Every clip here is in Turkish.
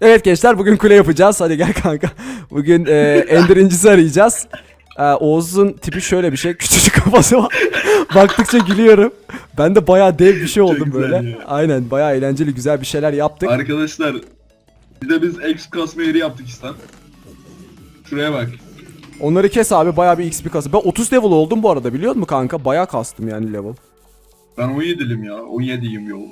Evet gençler bugün kule yapacağız. Hadi gel kanka. Bugün e, Ender incisi arayacağız. E, Oğuz'un tipi şöyle bir şey. Küçücük kafası var. Baktıkça gülüyorum. Ben de bayağı dev bir şey oldum güzel böyle. ya. Aynen bayağı eğlenceli güzel bir şeyler yaptık. Arkadaşlar bir de biz X kasma yeri yaptık işte. Şuraya bak. Onları kes abi bayağı bir XP kası. Ben 30 level oldum bu arada biliyor musun kanka? Bayağı kastım yani level. Ben 17'lim ya. 17'yim yol.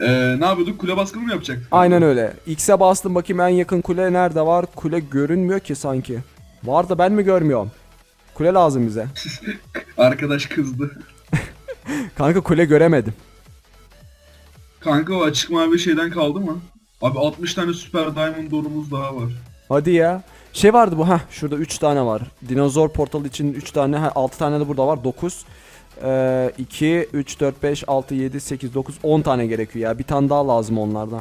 Ee, ne yapıyorduk? Kule baskını mı yapacaktık? Aynen öyle. X'e bastım bakayım en yakın kule nerede var? Kule görünmüyor ki sanki. Var da ben mi görmüyorum? Kule lazım bize. Arkadaş kızdı. Kanka kule göremedim. Kanka o açık mavi şeyden kaldı mı? Abi 60 tane süper diamond dorumuz daha var. Hadi ya. Şey vardı bu ha şurada 3 tane var. Dinozor portalı için 3 tane ha 6 tane de burada var 9. Ee, 2 3 4 5 6 7 8 9 10 tane gerekiyor ya. Bir tane daha lazım onlardan.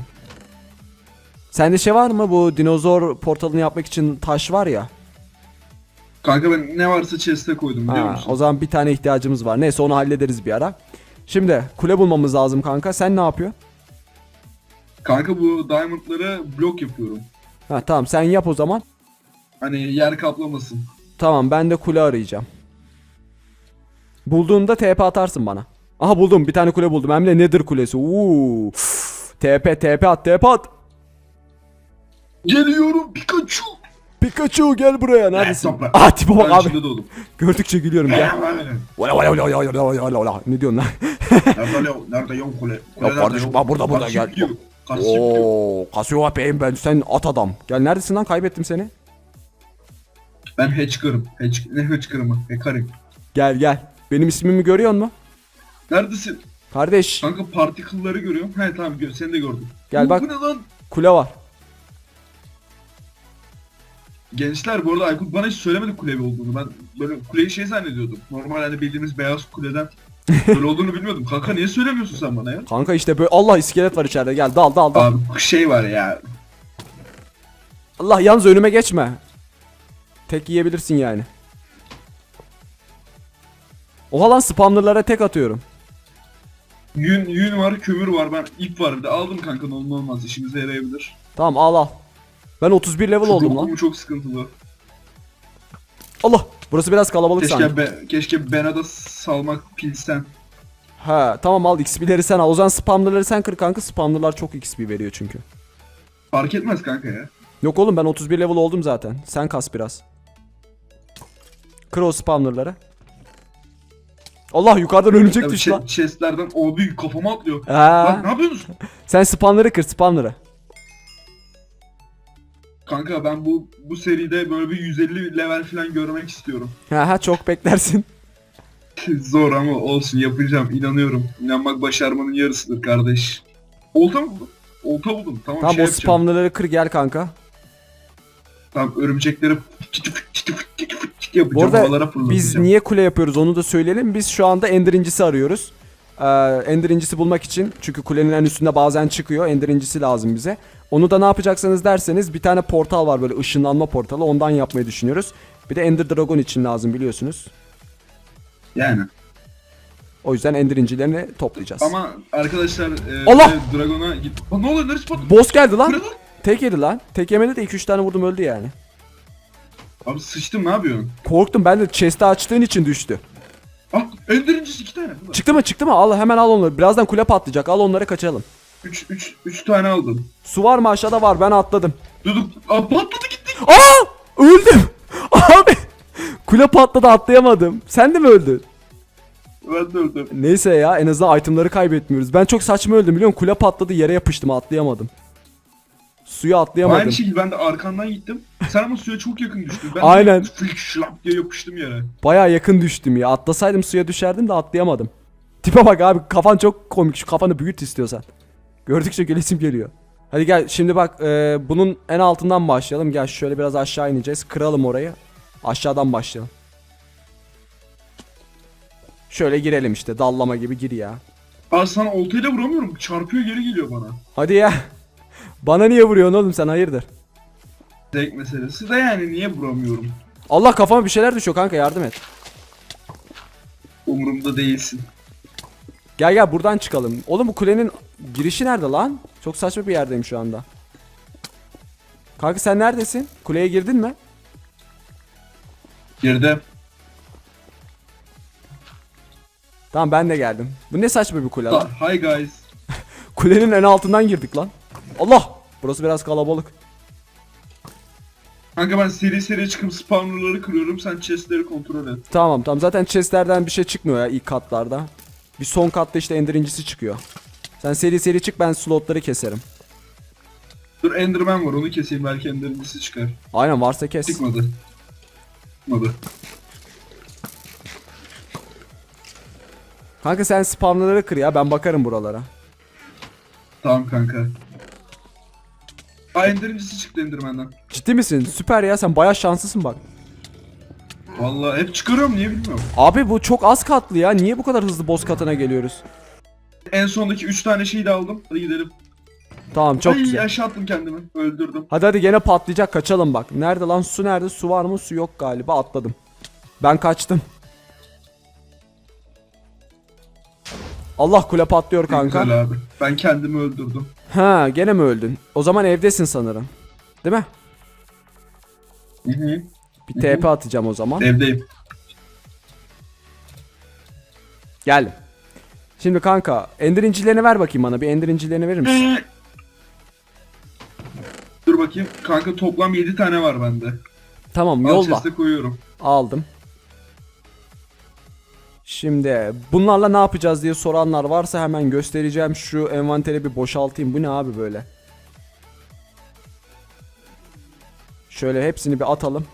Sende şey var mı bu dinozor portalını yapmak için taş var ya. Kanka ben ne varsa chest'e koydum biliyor Ha, musun? o zaman bir tane ihtiyacımız var. Neyse onu hallederiz bir ara. Şimdi kule bulmamız lazım kanka. Sen ne yapıyorsun? Kanka bu diamondları blok yapıyorum. Ha tamam sen yap o zaman. Hani yer kaplamasın. Tamam ben de kule arayacağım. Bulduğunda TP atarsın bana. Aha buldum bir tane kule buldum. Hem de Nether kulesi. Uuu. TP TP at TP at. Geliyorum Pikachu. Pikachu gel buraya neredesin? topla. Ah tipe bak Ben abi. içinde doğdum. Gördükçe gülüyorum gel. Valla valla valla valla valla valla valla. Ne diyorsun lan? Nerede? Nerede yok kule? Kule Yok kardeşim, bak burada, burada, Karşı gel. gidiyor. Karşı gidiyor. Oo, Cassiopea'yim ben sen at adam. Gel neredesin lan kaybettim seni. Ben Hatchkar'ım. Hatch, ne Hatchkar'ım? Hacker'ım. Gel gel. Benim ismimi görüyor musun? Neredesin? Kardeş Kanka particle'ları görüyorum. He tamam gör, seni de gördüm. Gel Bu- bak. Bu ne lan? kule var. Gençler bu arada Aykut bana hiç söylemedi kule olduğunu. Ben böyle kuleyi şey zannediyordum. Normal hani bildiğimiz beyaz kuleden böyle olduğunu bilmiyordum. Kanka niye söylemiyorsun sen bana ya? Kanka işte böyle Allah iskelet var içeride gel dal dal dal. Abi şey var ya. Allah yalnız önüme geçme. Tek yiyebilirsin yani. Oha lan spamlarlara tek atıyorum. Yün, yün var, kömür var. Ben ip var bir de. Aldım kanka ne olmaz. işimize yarayabilir. Tamam al al. Ben 31 level Şu oldum lan. çok sıkıntılı. Allah. Burası biraz kalabalık sanki. Keşke, be, keşke Bena'da salmak pilsen. He tamam al XP'leri sen al. O zaman spamlarları sen kır kanka. Spamlarlar çok XP veriyor çünkü. Fark etmez kanka ya. Yok oğlum ben 31 level oldum zaten. Sen kas biraz. Kır o spamlarları. Allah yukarıdan örümcek düştü lan. chestlerden o büyük kafama atlıyor. Ha. Lan ne yapıyorsunuz? Sen spamları kır spamları. Kanka ben bu bu seride böyle bir 150 level falan görmek istiyorum. Ha çok beklersin. Zor ama olsun yapacağım inanıyorum. İnanmak başarmanın yarısıdır kardeş. Olta mı? Olta buldum. Tamam, Tamam şey o yapacağım. spamları kır gel kanka. Tamam örümcekleri Bu yapacağım. arada fırlatacağım. Biz niye kule yapıyoruz onu da söyleyelim. Biz şu anda Ender incisi arıyoruz. Ee, Ender incisi bulmak için çünkü kulenin en üstünde bazen çıkıyor. Ender incisi lazım bize. Onu da ne yapacaksınız derseniz bir tane portal var böyle ışınlanma portalı. Ondan yapmayı düşünüyoruz. Bir de Ender Dragon için lazım biliyorsunuz. Yani. O yüzden Ender incilerini toplayacağız. Ama arkadaşlar e, Allah! Dragon'a git. Ne oluyor? Neresi patladı? Boss geldi lan? Tek yedi lan. Tek yemedi de 2-3 tane vurdum öldü yani. Abi sıçtım ne yapıyorsun? Korktum ben de chest'i açtığın için düştü. Ah Endirincisi iki tane. Çıktı mı çıktı mı? Al hemen al onları. Birazdan kule patlayacak. Al onları kaçalım. 3 3 3 tane aldım. Su var mı aşağıda var ben atladım. Dur dur. Aa, patladı gitti. Aa! Öldüm. Abi. Kule patladı atlayamadım. Sen de mi öldün? Ben de öldüm. Neyse ya en azından itemları kaybetmiyoruz. Ben çok saçma öldüm biliyor musun? Kule patladı yere yapıştım atlayamadım. Suya atlayamadım. Aynı şekilde ben de arkandan gittim. Ama suya çok yakın düştün. Ben Aynen. de flick şlap diye yapıştım yere. Baya yakın düştüm ya. Atlasaydım suya düşerdim de atlayamadım. Tipe bak abi kafan çok komik. Şu kafanı büyüt istiyorsan. Gördükçe gülesim geliyor. Hadi gel şimdi bak e, bunun en altından başlayalım. Gel şöyle biraz aşağı ineceğiz. Kıralım orayı. Aşağıdan başlayalım. Şöyle girelim işte dallama gibi gir ya. Aa sana oltayla vuramıyorum. Çarpıyor geri geliyor bana. Hadi ya. Bana niye vuruyorsun oğlum sen hayırdır? Zevk meselesi de yani niye vuramıyorum? Allah kafama bir şeyler düşüyor kanka yardım et. Umurumda değilsin. Gel gel buradan çıkalım. Oğlum bu kulenin girişi nerede lan? Çok saçma bir yerdeyim şu anda. Kanka sen neredesin? Kuleye girdin mi? Girdim. Tamam ben de geldim. Bu ne saçma bir kule lan? Hi guys. Kulenin en altından girdik lan. Allah! Burası biraz kalabalık. Kanka ben seri seri çıkıp spawnerları kırıyorum. Sen chestleri kontrol et. Tamam tamam zaten chestlerden bir şey çıkmıyor ya ilk katlarda. Bir son katta işte ender incisi çıkıyor. Sen seri seri çık ben slotları keserim. Dur Enderman var onu keseyim belki Ender'incisi çıkar. Aynen varsa kes. Çıkmadı. Çıkmadı. Kanka sen spamları kır ya ben bakarım buralara. Tamam kanka. Aa Ender'incisi çıktı Enderman'dan. Ciddi misin? Süper ya sen baya şanslısın bak. Vallahi hep çıkarıyorum niye bilmiyorum. Abi bu çok az katlı ya. Niye bu kadar hızlı boss katına geliyoruz? En sondaki 3 tane şeyi de aldım. Hadi gidelim. Tamam çok Ay güzel. aşağı attım kendimi. Öldürdüm. Hadi hadi gene patlayacak kaçalım bak. Nerede lan su nerede? Su var mı? Su yok galiba atladım. Ben kaçtım. Allah kule patlıyor kanka. Güzel abi. Ben kendimi öldürdüm. Ha gene mi öldün? O zaman evdesin sanırım. Değil mi? Hı hı. Bir TP atacağım o zaman. Evdeyim. Geldim. Şimdi kanka ender incilerini ver bakayım bana. Bir ender incilerini verir misin? Dur bakayım. Kanka toplam 7 tane var bende. Tamam Al yolla. chest'e koyuyorum. Aldım. Şimdi bunlarla ne yapacağız diye soranlar varsa hemen göstereceğim. Şu envanteri bir boşaltayım. Bu ne abi böyle? Şöyle hepsini bir atalım.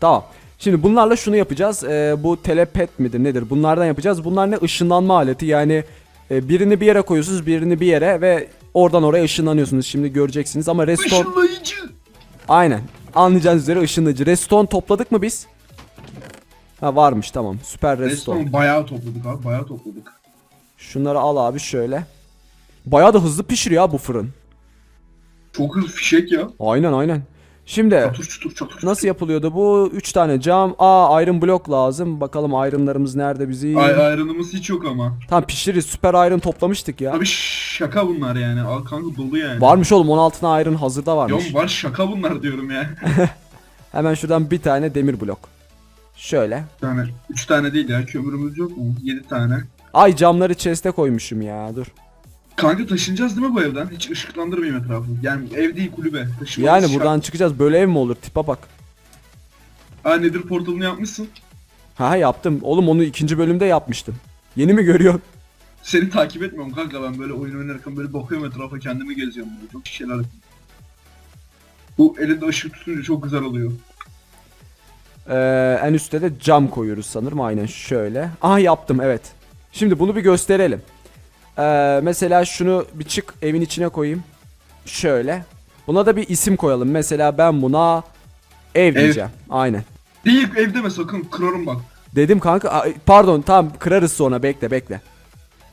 Tamam. Şimdi bunlarla şunu yapacağız. Ee, bu telepet midir nedir? Bunlardan yapacağız. Bunlar ne? Işınlanma aleti. Yani e, birini bir yere koyuyorsunuz, birini bir yere ve oradan oraya ışınlanıyorsunuz. Şimdi göreceksiniz ama restore... Işınlayıcı. Aynen. Anlayacağınız üzere ışınlayıcı. Redstone topladık mı biz? Ha varmış tamam. Süper redstone. Resmen bayağı topladık abi. Bayağı topladık. Şunları al abi şöyle. Bayağı da hızlı pişiriyor bu fırın. Çok hızlı fişek ya. Aynen aynen. Şimdi Çatır çutur çatır nasıl yapılıyordu bu? 3 tane cam. Aa iron blok lazım. Bakalım ironlarımız nerede bizim? Ay ayrılımız hiç yok ama. Tamam pişiririz. Süper iron toplamıştık ya. Abi şaka bunlar yani. Al kanka dolu yani. Varmış oğlum 16 tane iron hazırda Yok varmış. var şaka bunlar diyorum ya. Hemen şuradan bir tane demir blok. Şöyle. Bir tane, 3 tane değil ya. Kömürümüz yok mu? 7 tane. Ay camları chest'e koymuşum ya. Dur. Kanka taşınacağız değil mi bu evden? Hiç ışıklandırmayayım etrafı. Yani ev değil kulübe. Taşımamız Yani şart. buradan çıkacağız. Böyle ev mi olur? Tipe bak. Aa nedir portalını yapmışsın? Ha yaptım. Oğlum onu ikinci bölümde yapmıştım. Yeni mi görüyorsun? Seni takip etmiyorum kanka ben böyle oyun oynarken böyle bakıyorum etrafa kendimi geziyorum böyle çok şeyler yapıyorum. Bu elinde ışık tutunca çok güzel oluyor. Ee, en üstte de cam koyuyoruz sanırım. Aynen şöyle. Aha yaptım evet. Şimdi bunu bir gösterelim. Ee, mesela şunu bir çık evin içine koyayım. Şöyle. Buna da bir isim koyalım. Mesela ben buna ev, diyeceğim. Aynen. Değil ev deme sakın kırarım bak. Dedim kanka. Pardon tamam kırarız sonra bekle bekle.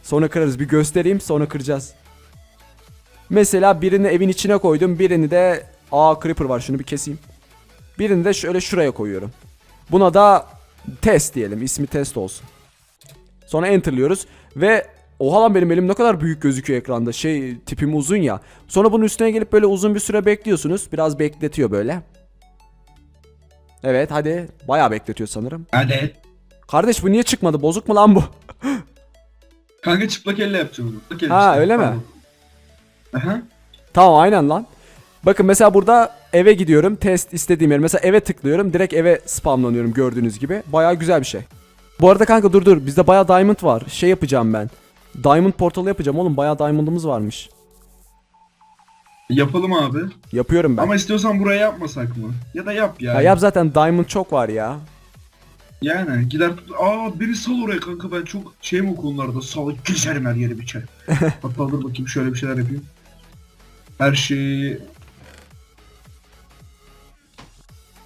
Sonra kırarız bir göstereyim sonra kıracağız. Mesela birini evin içine koydum birini de aa creeper var şunu bir keseyim. Birini de şöyle şuraya koyuyorum. Buna da test diyelim ismi test olsun. Sonra enterlıyoruz ve oha lan benim elim ne kadar büyük gözüküyor ekranda şey tipim uzun ya. Sonra bunun üstüne gelip böyle uzun bir süre bekliyorsunuz biraz bekletiyor böyle. Evet hadi bayağı bekletiyor sanırım. Hadi. Kardeş bu niye çıkmadı? Bozuk mu lan bu? Kanka çıplak elle yapacağım onu. Çıplak elle Ha, işte, öyle mi? Aha. tamam aynen lan. Bakın mesela burada eve gidiyorum. Test istediğim yer. Mesela eve tıklıyorum. Direkt eve spamlanıyorum gördüğünüz gibi. Bayağı güzel bir şey. Bu arada kanka dur dur. Bizde bayağı diamond var. Şey yapacağım ben. Diamond portalı yapacağım oğlum. Bayağı diamond'ımız varmış. Yapalım abi. Yapıyorum ben. Ama istiyorsan buraya yapmasak mı? Ya da yap ya. Ya yap zaten diamond çok var ya. Yani gider. Aa beni sal oraya kanka ben çok şeyim o konularda. Sal gezerim her yeri biçer. Hatta dur bakayım şöyle bir şeyler yapayım. Her şeyi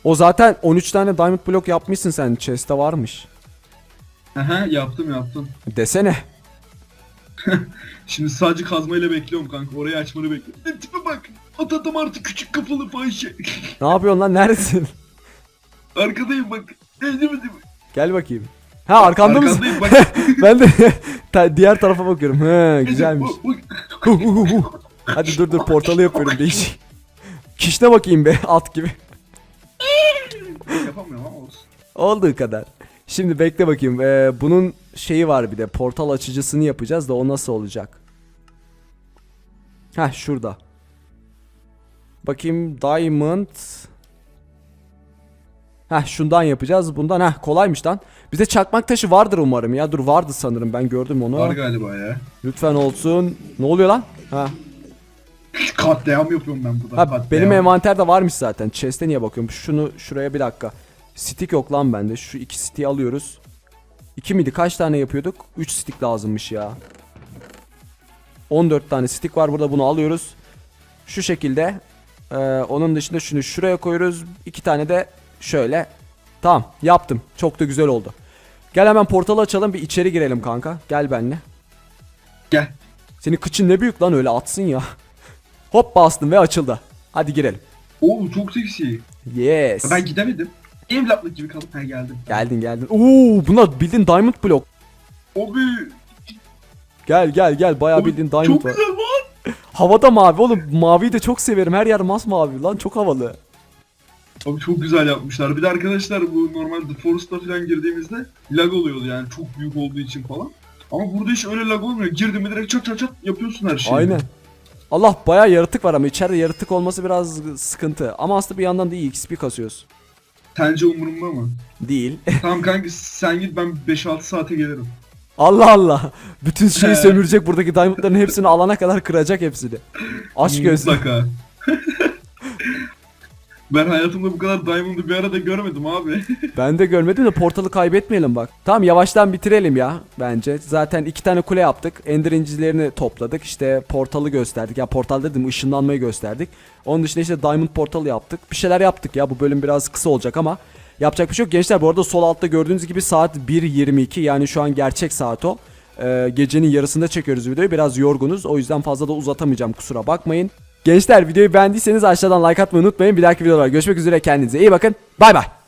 O zaten 13 tane diamond blok yapmışsın sen. Chest'te varmış. Aha yaptım yaptım. Desene. Şimdi sadece kazmayla bekliyorum kanka. Orayı açmanı bekliyorum. E, tipe bak. Atadım artık küçük kafalı fahişe. Ne yapıyorsun lan neredesin? Arkadayım bak. Değil mi? Gel bakayım. Ha arkanda mısın? Arkandayım bak. ben de ta- diğer tarafa bakıyorum. He güzelmiş. Hu, hu, hu, hu. Hadi dur dur portalı yapıyorum değişik. Kişne bakayım be at gibi. Yapamıyorum ama olsun. Olduğu kadar. Şimdi bekle bakayım. Ee, bunun şeyi var bir de. Portal açıcısını yapacağız da o nasıl olacak? Heh şurada. Bakayım Diamond. Heh şundan yapacağız. Bundan heh kolaymış lan. Bize çakmak taşı vardır umarım ya. Dur vardı sanırım ben gördüm onu. Var galiba ya. Lütfen olsun. Ne oluyor lan? Ha. Katliam yapıyorum ben burada. Ha katliam. benim envanterde varmış zaten. Chest'e niye bakıyorum? Şunu şuraya bir dakika. Stick yok lan bende. Şu iki stick'i alıyoruz. İki miydi? Kaç tane yapıyorduk? 3 stick lazımmış ya. 14 tane stick var burada bunu alıyoruz. Şu şekilde. Ee, onun dışında şunu şuraya koyuyoruz. İki tane de şöyle. Tamam yaptım. Çok da güzel oldu. Gel hemen portalı açalım bir içeri girelim kanka. Gel benimle. Gel. Senin kıçın ne büyük lan öyle atsın ya. Hop bastım ve açıldı. Hadi girelim. Oo çok seksi. Yes. Ben gidemedim. Evlatlık gibi kalıp ha geldim. Geldin geldin. Oo bunlar bildiğin diamond block. Abi. Gel gel gel bayağı abi, bildiğin diamond Çok var. güzel lan. Havada mavi oğlum. Maviyi de çok severim. Her yer masmavi lan çok havalı. Abi çok güzel yapmışlar. Bir de arkadaşlar bu normal The Forest'a falan girdiğimizde lag oluyordu yani çok büyük olduğu için falan. Ama burada hiç öyle lag olmuyor. Girdin mi direkt çat çat çat yapıyorsun her şeyi. Aynen. Allah bayağı yaratık var ama içeride yaratık olması biraz sıkıntı. Ama aslında bir yandan da iyi XP kasıyoruz. Sence umurumda mı? Değil. tamam kanka sen git ben 5-6 saate gelirim. Allah Allah. Bütün şeyi sömürecek buradaki diamondların hepsini alana kadar kıracak hepsini. Aç gözlü. Mutlaka. ben hayatımda bu kadar Diamond'ı bir arada görmedim abi. Ben de görmedim de portalı kaybetmeyelim bak. Tamam yavaştan bitirelim ya bence. Zaten iki tane kule yaptık. Ender incilerini topladık. İşte portalı gösterdik. Ya portal dedim ışınlanmayı gösterdik. Onun dışında işte diamond portalı yaptık. Bir şeyler yaptık ya. Bu bölüm biraz kısa olacak ama yapacak bir şey yok. Gençler bu arada sol altta gördüğünüz gibi saat 1.22 yani şu an gerçek saat o. Ee, gecenin yarısında çekiyoruz videoyu. Biraz yorgunuz. O yüzden fazla da uzatamayacağım kusura bakmayın. Gençler videoyu beğendiyseniz aşağıdan like atmayı unutmayın. Bir dahaki videolarda görüşmek üzere kendinize iyi bakın. Bay bay.